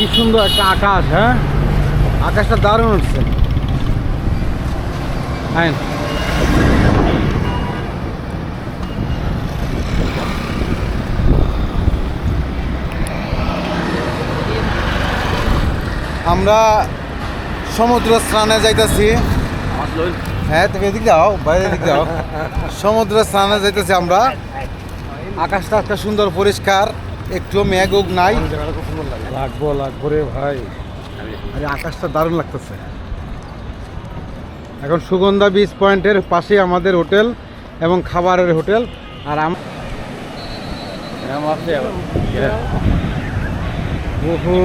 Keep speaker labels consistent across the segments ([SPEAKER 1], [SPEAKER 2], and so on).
[SPEAKER 1] কি সুন্দর একটা আকাশ হ্যাঁ? আকাশটা দারুণ উঠছে হ্যাঁ আমরা সমুদ্র স্নানে যাইতেছি। হ্যাঁ তুমি এদিক যাও বাইরে দিক যাও সমুদ্র স্নানে যাইতেছি আমরা। আকাশটা একটা সুন্দর, পরিষ্কার। একটু মেঘ উগ নাই। লাগবো লাগবো রে ভাই। আরে আকাশটা দারুণ লাগতেছে। এখন সুগন্ধা বিচ পয়েন্টের পাশে আমাদের হোটেল এবং খাবারের হোটেল। আর আম ওহো।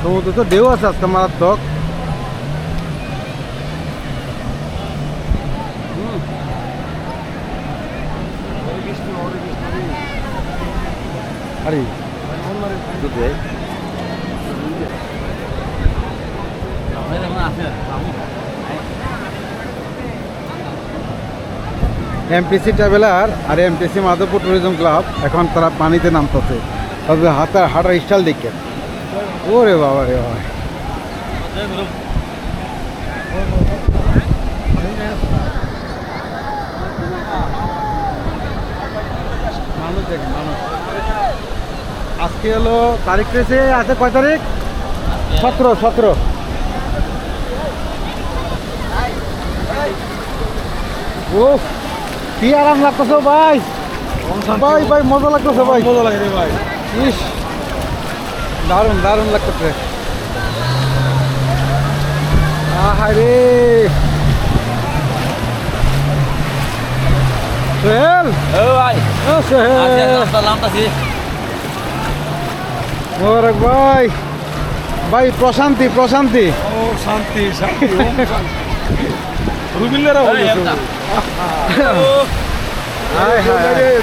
[SPEAKER 1] সমুদ্র তো ঢেউ আছে আজকে মারাত্মক। আরে। এমপিসি ট্রাভেলার আর এমপিসি মাধবপুর ট্যুরিজম ক্লাব এখন তারা পানিতে নামতেছে। তবে হাতা হাঁটার স্টাইল দেখে। ওরে বাবা রে বাবা মানুষ দেখেন মানুষ আজকে হলো তারিখ রয়েছে আছে কয় তারিখ? সতেরো সতেরো। ও কি আরাম লাগতেছে ভাই। ভাই ভাই মজা লাগতেছে ভাই। মজা লাগে ভাই। ইস। দারুণ দারুণ লাগতেছে। আহারে সোহেল? ও ভাই। সোহেল। মোবারক ভাই। ভাই প্রশান্তি প্রশান্তি।
[SPEAKER 2] ও শান্তি শান্তি ওম শান্তি রুবিল্লারা বলেছে।
[SPEAKER 1] হায় হায়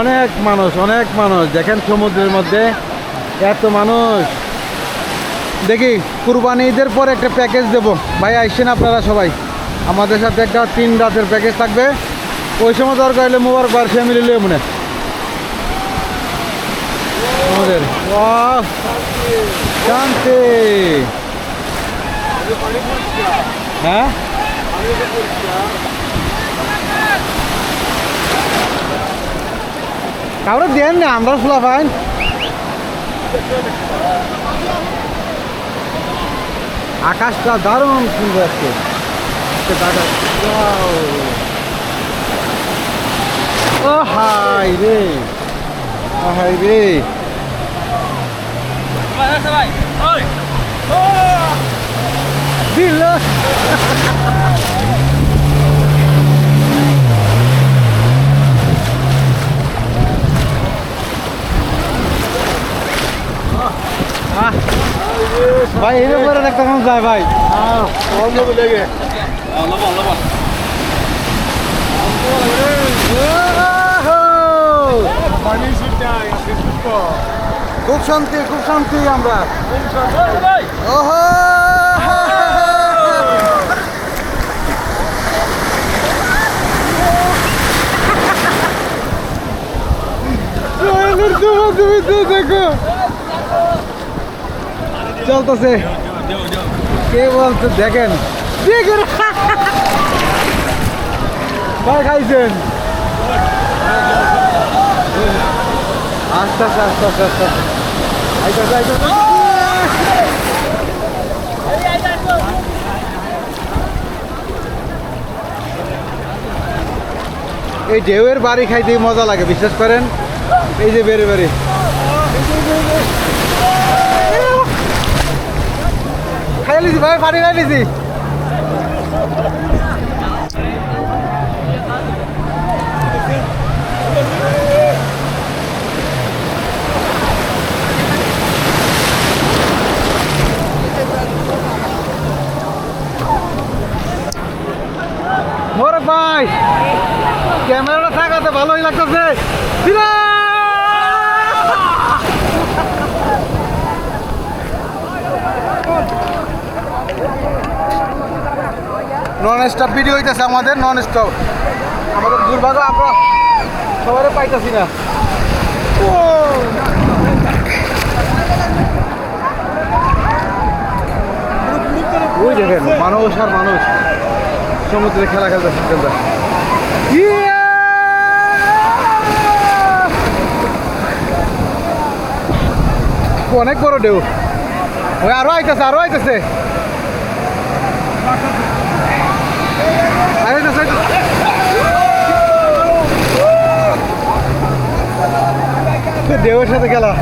[SPEAKER 1] অনেক মানুষ অনেক মানুষ। দেখেন সমুদ্রের মধ্যে এত মানুষ। দেখি কুরবানি ঈদের পর একটা প্যাকেজ দেব। ভাই আসছেন আপনারা সবাই। আমাদের সাথে একটা তিন রাতের প্যাকেজ থাকবে। ওই সময় দরকার হলে মোবারক বার ফ্যামিলি লিয়ে মনে। আমাদের। শান্তি! হ্যাঁ? কাউরে দেন না, আমরা খোলা পাইন আকাশটা দারুণ সুন্দর আজকে। আজকে দারুণ। Wow! ও হাই রে ও হাই রে দিল আহ, ভাই এর উপরে একটা কেমন যায় ভাই
[SPEAKER 2] অন্য লেগে
[SPEAKER 1] ওহো!
[SPEAKER 2] পানি ছিটাই আছে সুতো
[SPEAKER 1] খুব শান্তি খুব শান্তি আমরা ওহো সোহেলের তুমি তুমি তো দেখো চলতেছে কে বলছে দেখেন দেখেন ভাই খাইছেন আস্তে আস্তে আস্তে আস্তে আস্তে। আস্তে এই ঢেউয়ের বাড়ি খাইতে মজা লাগে, বিশ্বাস করেন? এই যে বেড়ে বেড়ে। খাই লিছি, ভাই, পানি খাই ক্যামেরাটা থাকাতে ভালোই লাগতেছে। নন স্টপ ভিডিও হইতেছে আমাদের নন স্টপ আমাদের দুর্ভাগ্য আমরা সবাই পাইতেছি না। ওই দেখেন, মানুষ আর মানুষ। সমুদ্রে খেলা খেলতেছে খেলতে। অনেক বড় ঢেউ। ওই আরও আইতেছে আরও আইতেছে। ঢেউয়ের সাথে খেলা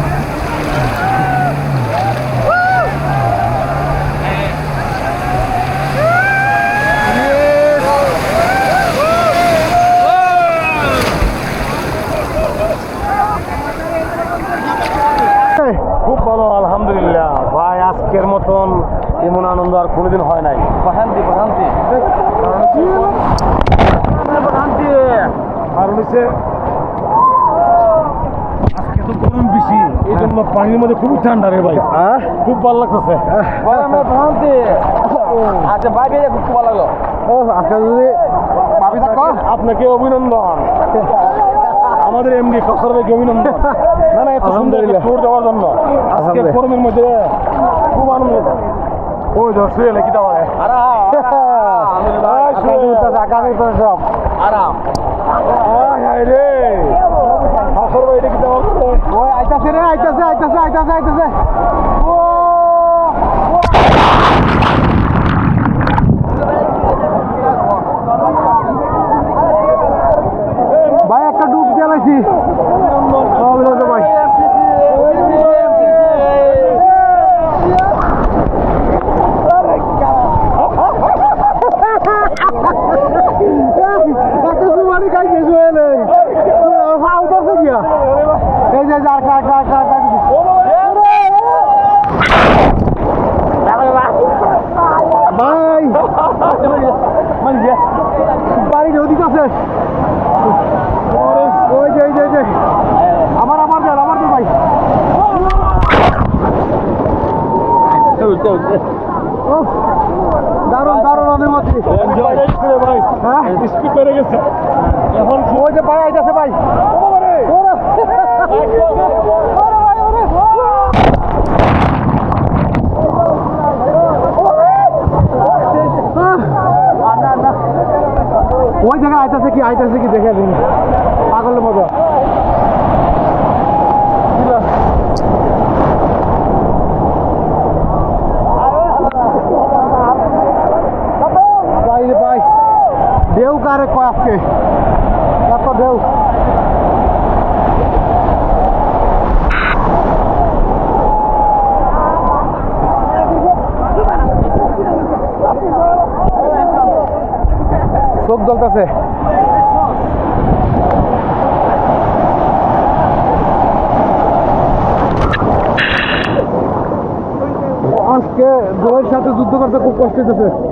[SPEAKER 2] খুব ভালো আলহামদুলিল্লাহ ভাই আজকের মতন এমন আনন্দ আর কোনোদিন হয় নাই। প্রশান্তি প্রশান্তি প্রশান্তি আর হচ্ছে আজকে তো গরম বেশি এই জন্য পানির মধ্যে খুবই ঠান্ডা রে ভাই। খুব ভালো লাগতেছে। প্রশান্তি আচ্ছা ভাই খুব ভালো লাগল।
[SPEAKER 1] ও আজকে যদি পাবি থাকো।
[SPEAKER 2] আপনাকে অভিনন্দন। আমাদের এমডি ফসল ভাইকে অভিনন্দন। না না এত সুন্দর। ট্যুর দেওয়ার জন্য। আজকে। গরমের মধ্যে খুব আনন্দ ওই ধর শুয়ে লেখি দেওয়া
[SPEAKER 1] আকাশে উঠতেছে, সব।
[SPEAKER 2] আরাম। রে। ফসল ভাই এটা কি দেওয়া
[SPEAKER 1] ওই আইতাছে রে আইতাছে আইতাছে আইতাছে আইতাছে। ও ভাই একটা ডুব চালাইছি অভিনন্দন ভাই একটা সুমারি খাইছে শুয়ে নেই ধরছে গিয়া এই যে আর কাট কাট কাট কাট ভাই বাড়ি নদীতে আছে ওই যে যে যে আমার আমার দেন আমার ভাই দারুণ দারুণ অনুমতি হ্যাঁ
[SPEAKER 2] স্পিড বেড়ে গেছে এখন
[SPEAKER 1] ওই যে ভাই আইতাছে ভাই ভাই, ওরে। আহ। ওই জায়গায় আইতাছে কি আইতাছে কি দেখে দিন পাগলের মতো ভাই রে ভাই ঢেউ কারে কয় আজকে কত ঢেউ চোখ জ্বলতেছে। আজকে বউয়ের সাথে যুদ্ধ করতে খুব কষ্ট হইতেছে।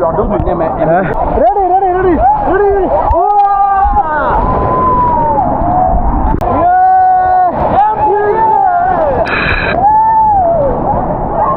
[SPEAKER 1] Yardımcı ne me?